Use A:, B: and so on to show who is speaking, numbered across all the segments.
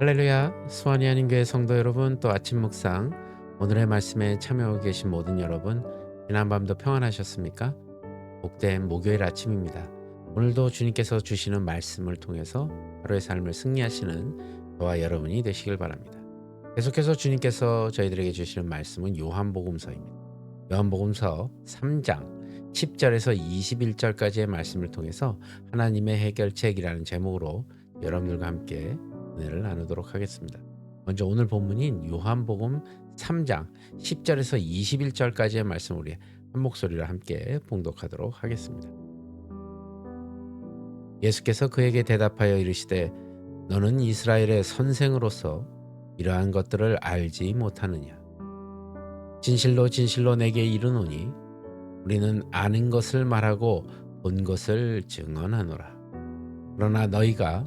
A: 할렐루야 수원이 아닌 교회 성도 여러분 또 아침 묵상 오늘의 말씀에 참여하고 계신 모든 여러분 지난밤도 평안하셨습니까? 복된 목요일 아침입니다. 오늘도 주님께서 주시는 말씀을 통해서 하루의 삶을 승리하시는 저와 여러분이 되시길 바랍니다. 계속해서 주님께서 저희들에게 주시는 말씀은 요한복음서입니다. 요한복음서 3장 10절에서 21절까지의 말씀을 통해서 하나님의 해결책이라는 제목으로 여러분들과 함께 은혜를 나누도록 하겠습니다. 먼저 오늘 본문인 요한복음 3장 10절에서 21절까지의 말씀 우리 한 목소리로 함께 봉독하도록 하겠습니다. 예수께서 그에게 대답하여 이르시되 너는 이스라엘의 선생으로서 이러한 것들을 알지 못하느냐 진실로 진실로 내게 이르노니 우리는 아는 것을 말하고 본 것을 증언하노라 그러나 너희가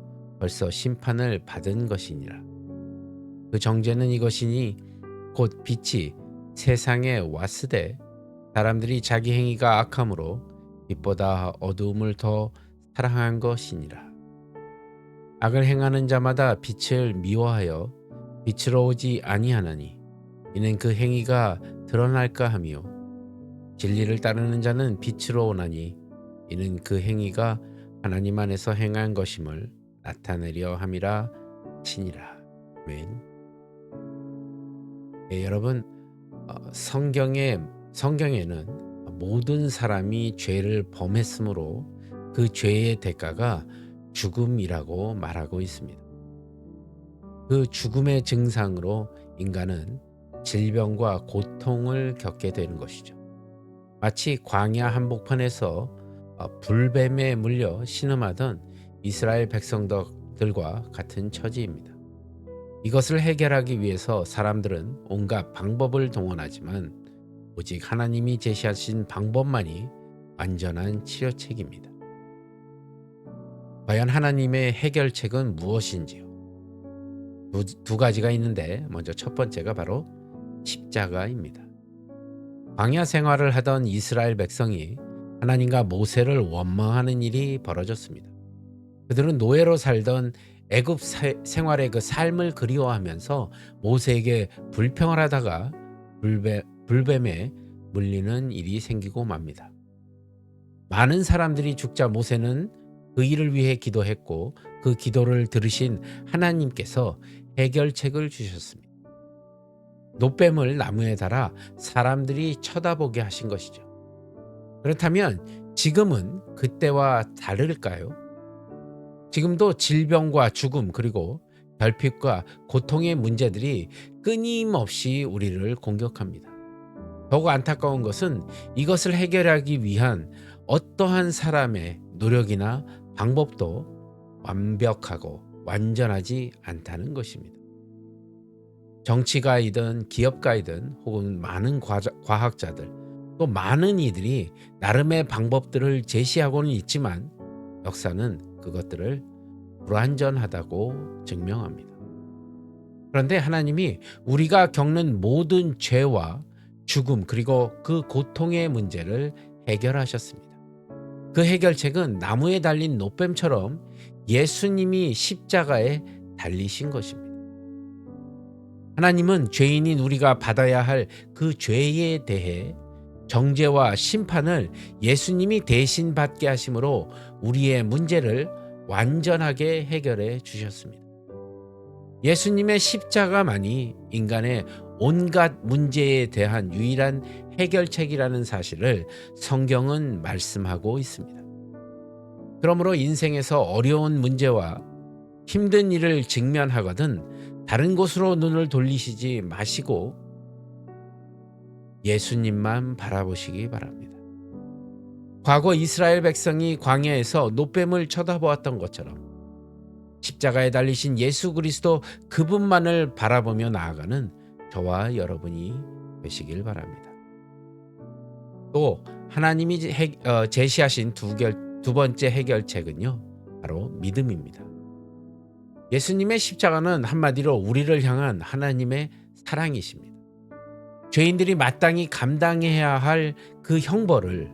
A: 벌써 심판을 받은 것이니라. 그 정죄는 이것이니 곧 빛이 세상에 왔으되 사람들이 자기 행위가 악함으로 빛보다 어두움을 더 사랑한 것이니라. 악을 행하는 자마다 빛을 미워하여 빛으로 오지 아니하나니 이는 그 행위가 드러날까 하며 진리를 따르는 자는 빛으로 오나니 이는 그 행위가 하나님 안에서 행한 것임을 나타내려 함이라 치니라. 아멘. 예, 여러분 어, 성경에 성경에는 모든 사람이 죄를 범했으므로 그 죄의 대가가 죽음이라고 말하고 있습니다. 그 죽음의 증상으로 인간은 질병과 고통을 겪게 되는 것이죠. 마치 광야 한복판에서 어, 불뱀에 물려 신음하던 이스라엘 백성들과 같은 처지입니다. 이것을 해결하기 위해서 사람들은 온갖 방법을 동원하지만 오직 하나님이 제시하신 방법만이 완전한 치료책입니다. 과연 하나님의 해결책은 무엇인지요? 두, 두 가지가 있는데 먼저 첫 번째가 바로 십자가입니다. 광야 생활을 하던 이스라엘 백성이 하나님과 모세를 원망하는 일이 벌어졌습니다. 그들은 노예로 살던 애굽 생활의 그 삶을 그리워하면서 모세에게 불평을 하다가 불뱀, 불뱀에 물리는 일이 생기고 맙니다. 많은 사람들이 죽자 모세는 그 일을 위해 기도했고 그 기도를 들으신 하나님께서 해결책을 주셨습니다. 노뱀을 나무에 달아 사람들이 쳐다보게 하신 것이죠. 그렇다면 지금은 그때와 다를까요? 지금도 질병과 죽음 그리고 결핍과 고통의 문제들이 끊임없이 우리를 공격합니다. 더욱 안타까운 것은 이것을 해결하기 위한 어떠한 사람의 노력이나 방법도 완벽하고 완전하지 않다는 것입니다. 정치가이든 기업가이든 혹은 많은 과학자들 또 많은 이들이 나름의 방법들을 제시하고는 있지만 역사는 그것들을 불완전하다고 증명합니다. 그런데 하나님이 우리가 겪는 모든 죄와 죽음 그리고 그 고통의 문제를 해결하셨습니다. 그 해결책은 나무에 달린 노뱀처럼 예수님이 십자가에 달리신 것입니다. 하나님은 죄인인 우리가 받아야 할 그 죄에 대해 정죄와 심판을 예수님이 대신 받게 하심으로 우리의 문제를 완전하게 해결해 주셨습니다. 예수님의 십자가만이 인간의 온갖 문제에 대한 유일한 해결책이라는 사실을 성경은 말씀하고 있습니다. 그러므로 인생에서 어려운 문제와 힘든 일을 직면하거든 다른 곳으로 눈을 돌리시지 마시고 예수님만 바라보시기 바랍니다. 과거 이스라엘 백성이 광야에서 노뱀을 쳐다보았던 것처럼 십자가에 달리신 예수 그리스도 그분만을 바라보며 나아가는 저와 여러분이 되시길 바랍니다. 또 하나님이 해, 어, 제시하신 두, 결, 두 번째 해결책은요, 바로 믿음입니다. 예수님의 십자가는 한마디로 우리를 향한 하나님의 사랑이십니다. 죄인들이 마땅히 감당해야 할 그 형벌을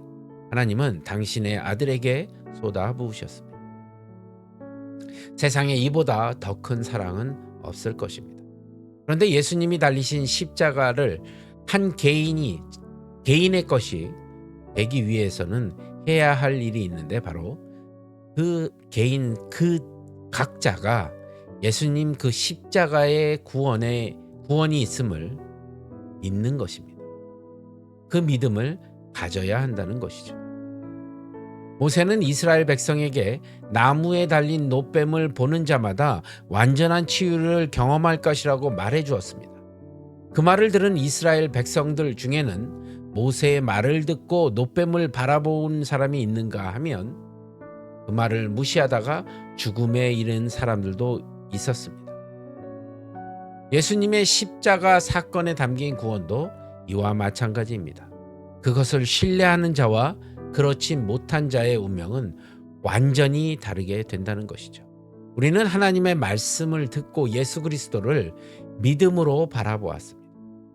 A: 하나님은 당신의 아들에게 쏟아 부으셨습니다. 세상에 이보다 더 큰 사랑은 없을 것입니다. 그런데 예수님이 달리신 십자가를 한 개인이 개인의 것이 되기 위해서는 해야 할 일이 있는데 바로 그 개인 그 각자가 예수님 그 십자가의 구원에 구원이 있음을 믿는 것입니다. 그 믿음을 가져야 한다는 것이죠. 모세는 이스라엘 백성에게 나무에 달린 노뱀을 보는 자마다 완전한 치유를 경험할 것이라고 말해 주었습니다. 그 말을 들은 이스라엘 백성들 중에는 모세의 말을 듣고 노뱀을 바라본 사람이 있는가 하면 그 말을 무시하다가 죽음에 이른 사람들도 있었습니다. 예수님의 십자가 사건에 담긴 구원도 이와 마찬가지입니다. 그것을 신뢰하는 자와 그렇지 못한 자의 운명은 완전히 다르게 된다는 것이죠. 우리는 하나님의 말씀을 듣고 예수 그리스도를 믿음으로 바라보았습니다.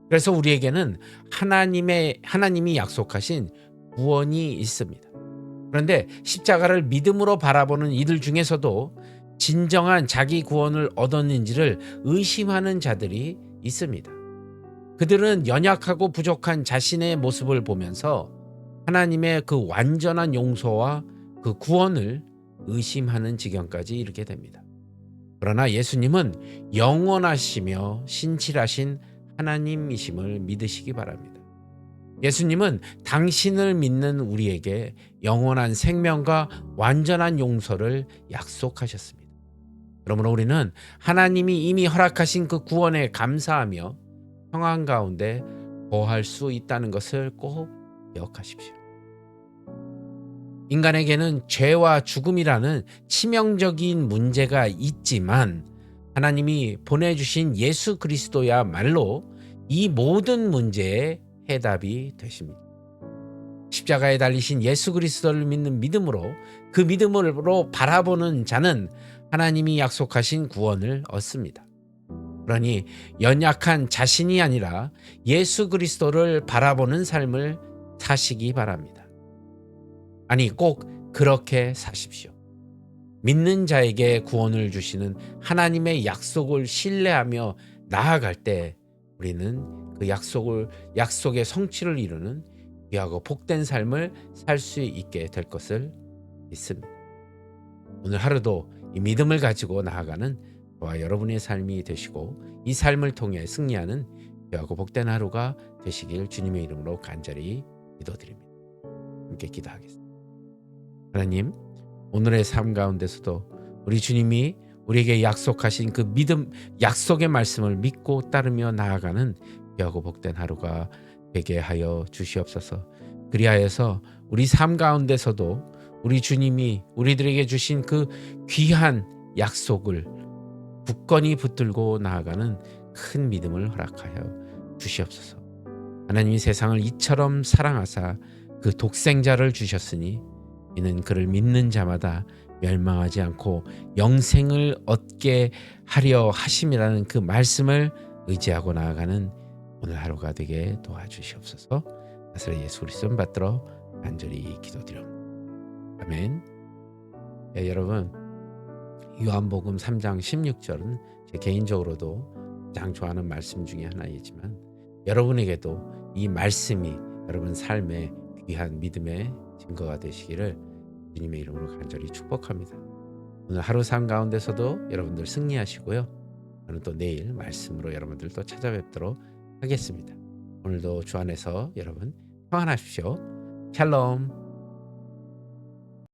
A: 그래서 우리에게는 하나님의 하나님이 약속하신 구원이 있습니다. 그런데 십자가를 믿음으로 바라보는 이들 중에서도 진정한 자기 구원을 얻었는지를 의심하는 자들이 있습니다. 그들은 연약하고 부족한 자신의 모습을 보면서 하나님의 그 완전한 용서와 그 구원을 의심하는 지경까지 이르게 됩니다. 그러나 예수님은 영원하시며 신실하신 하나님이심을 믿으시기 바랍니다. 예수님은 당신을 믿는 우리에게 영원한 생명과 완전한 용서를 약속하셨습니다. 그러므로 우리는 하나님이 이미 허락하신 그 구원에 감사하며 평안 가운데 거할 수 있다는 것을 꼭 기억하십시오. 인간에게는 죄와 죽음이라는 치명적인 문제가 있지만 하나님이 보내주신 예수 그리스도야말로 이 모든 문제의 해답이 되십니다. 십자가에 달리신 예수 그리스도를 믿는 믿음으로 그 믿음으로 바라보는 자는 하나님이 약속하신 구원을 얻습니다. 그러니 연약한 자신이 아니라 예수 그리스도를 바라보는 삶을 사시기 바랍니다. 아니, 꼭 그렇게 사십시오. 믿는 자에게 구원을 주시는 하나님의 약속을 신뢰하며 나아갈 때 우리는 그 약속을 약속의 성취를 이루는 귀하고 복된 삶을 살 수 있게 될 것을 믿습니다. 오늘 하루도 이 믿음을 가지고 나아가는 저와 여러분의 삶이 되시고 이 삶을 통해 승리하는 귀하고 복된 하루가 되시길 주님의 이름으로 간절히 기도드립니다. 함께 기도하겠습니다. 하나님, 오늘의 삶 가운데서도 우리 주님이 우리에게 약속하신 그 믿음, 약속의 말씀을 믿고 따르며 나아가는 귀하고 복된 하루가 되게 하여 주시옵소서. 그리하여서 우리 삶 가운데서도 우리 주님이 우리들에게 주신 그 귀한 약속을 굳건히 붙들고 나아가는 큰 믿음을 허락하여 주시옵소서. 하나님이 세상을 이처럼 사랑하사 그 독생자를 주셨으니 이는 그를 믿는 자마다 멸망하지 않고 영생을 얻게 하려 하심이라는 그 말씀을 의지하고 나아가는 오늘 하루가 되게 도와주시옵소서. 나사렛 예수 그리스도 받들어 간절히 기도드립니다. 아멘. 네, 여러분 요한복음 3장 16절은 제 개인적으로도 가장 좋아하는 말씀 중에 하나이지만 여러분에게도 이 말씀이 여러분 삶의 귀한 믿음의 증거가 되시기를 주님의 이름으로 간절히 축복합니다. 오늘 하루 삶 가운데서도 여러분들 승리하시고요. 저는 또 내일 말씀으로 여러분들 또 찾아뵙도록 하겠습니다. 오늘도 주 안에서 여러분 평안하십시오. 샬롬.